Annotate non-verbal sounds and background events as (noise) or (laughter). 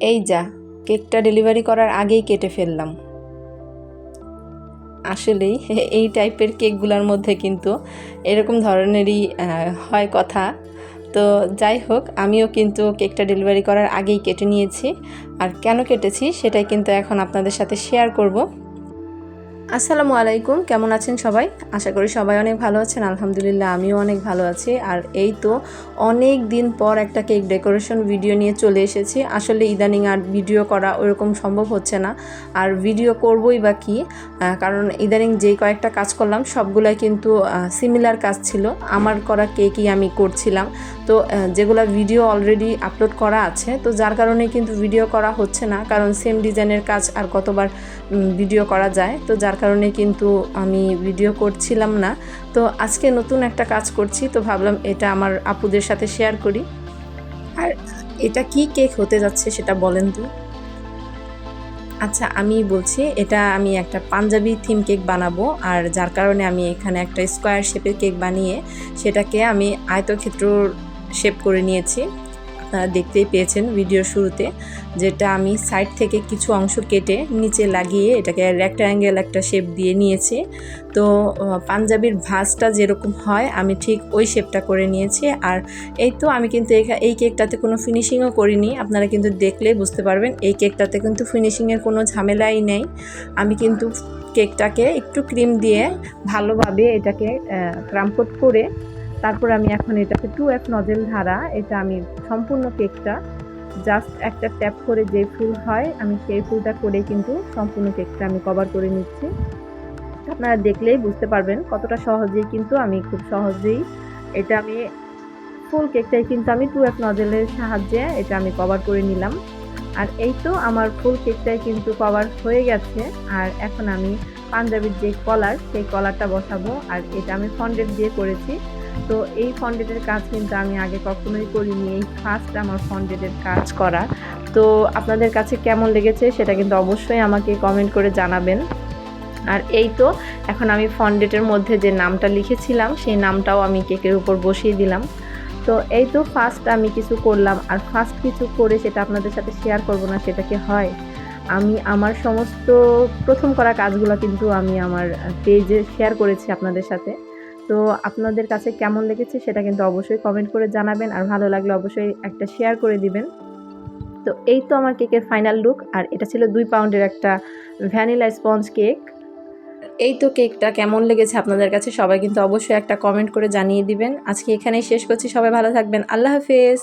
এই যা, কেকটা ডেলিভারি করার আগেই কেটে ফেললাম। আসলেই (laughs) এই টাইপের কেকগুলোর মধ্যে কিন্তু এরকম ধরনেরই হয় কথা। তো যাই হোক, আমিও কিন্তু কেকটা ডেলিভারি করার আগেই কেটে নিয়েছি। আর কেন কেটেছি, সেটাই কিন্তু এখন আপনাদের সাথে শেয়ার করব। আসসালামু আলাইকুম, কেমন আছেন সবাই? আশা করি সবাই অনেক ভালো আছেন, আলহামদুলিল্লাহ আমিও অনেক ভালো আছি। আর এই তো অনেক দিন পর একটা কেক ডেকোরেশন ভিডিও নিয়ে চলে এসেছি। আসলে ইদানিং আর ভিডিও করা ওরকম সম্ভব হচ্ছে না। আর ভিডিও করবই বা কি কারণ ইদানিং যেই কয়েকটা কাজ করলাম, সবগুলাই কিন্তু সিমিলার কাজ ছিল। আমার করা কেকই আমি করছিলাম। তো যেগুলো ভিডিও অলরেডি আপলোড করা আছে, তো যার কারণে কিন্তু ভিডিও করা হচ্ছে না। কারণ সেম ডিজাইনের কাজ আর কতবার ভিডিও করা যায়। তো যার কারণে কিন্তু আমি ভিডিও করছিলাম না। তো আজকে নতুন একটা কাজ করছি, তো ভাবলাম এটা আমার আপুদের সাথে শেয়ার করি। আর এটা কি কেক হতে যাচ্ছে সেটা বলেন তো। আচ্ছা আমি বলছি, এটা আমি একটা পাঞ্জাবি থিম কেক বানাবো, আর যার কারণে আমি এখানে একটা স্কোয়ার শেপের কেক বানিয়ে সেটাকে আমি আয়তক্ষেত্র শেপ করে নিয়েছি। আপনারা দেখতেই পেয়েছেন ভিডিওর শুরুতে, যেটা আমি সাইড থেকে কিছু অংশ কেটে নিচে লাগিয়ে এটাকে রেক্ট্যাঙ্গেল একটা শেপ দিয়ে নিয়েছি। তো পাঞ্জাবির ভাঁজটা যেরকম হয়, আমি ঠিক ওই শেপটা করে নিয়েছি। আর এই তো আমি কিন্তু এই কেকটাতে কোনো ফিনিশিংও করিনি, আপনারা কিন্তু দেখলেই বুঝতে পারবেন, এই কেকটাতে কিন্তু ফিনিশিংয়ের কোনো ঝামেলাই নেই। আমি কিন্তু কেকটাকে একটু ক্রিম দিয়ে ভালোভাবে এটাকে ক্রামকোট করে তারপর আমি এখন এটাকে টু এফ নজেল ধারা, এটা আমি সম্পূর্ণ কেকটা জাস্ট একটা ট্যাপ করে যে ফুল হয়, আমি সেই ফুলটা করে কিন্তু সম্পূর্ণ কেকটা আমি কভার করে নিচ্ছি। আপনারা দেখলেই বুঝতে পারবেন কতটা সহজেই কিন্তু আমি খুব সহজেই এটা আমি ফুল কেকটাই কিন্তু আমি টু এফ নজেলের সাহায্যে এটা আমি কভার করে নিলাম। আর এই তো আমার ফুল কেকটাই কিন্তু কভার হয়ে গেছে। আর এখন আমি পাঞ্জাবির যে কলার সেই কলারটা বসাবো। আর এটা আমি ফন্ডেড দিয়ে করেছি। তো এই ফন্ডেডের কাজ কিন্তু আমি আগে কখনোই করিনি। এই ফার্স্ট আমার ফন্ডেডের কাজ করা। তো আপনাদের কাছে কেমন লেগেছে সেটা কিন্তু অবশ্যই আমাকে কমেন্ট করে জানাবেন। আর এই তো, এখন আমি ফন্ডেটের মধ্যে যে নামটা লিখেছিলাম, সেই নামটাও আমি কেকের উপর বসিয়ে দিলাম। তো এই তো ফার্স্ট আমি কিছু করলাম। আর ফার্স্ট কিছু করে সেটা আপনাদের সাথে শেয়ার করব না, সেটা কি হয়? আমি আমার সমস্ত প্রথম করা কাজগুলো কিন্তু আমি আমার পেজে শেয়ার করেছি আপনাদের সাথে। তো আপনাদের কাছে কেমন লেগেছে সেটা কিন্তু অবশ্যই কমেন্ট করে জানাবেন আর ভালো লাগলে অবশ্যই একটা শেয়ার করে দিবেন। তো এই তো আমার কেকের ফাইনাল লুক আর এটা ছিল দুই পাউন্ডের একটা ভ্যানিলা স্পঞ্জ কেক এই তো কেকটা কেমন লেগেছে আপনাদের কাছে সবাই কিন্তু অবশ্যই একটা কমেন্ট করে জানিয়ে দিবেন। আজকে এখানেই শেষ করছি, সবাই ভালো থাকবেন, আল্লাহ হাফেজ।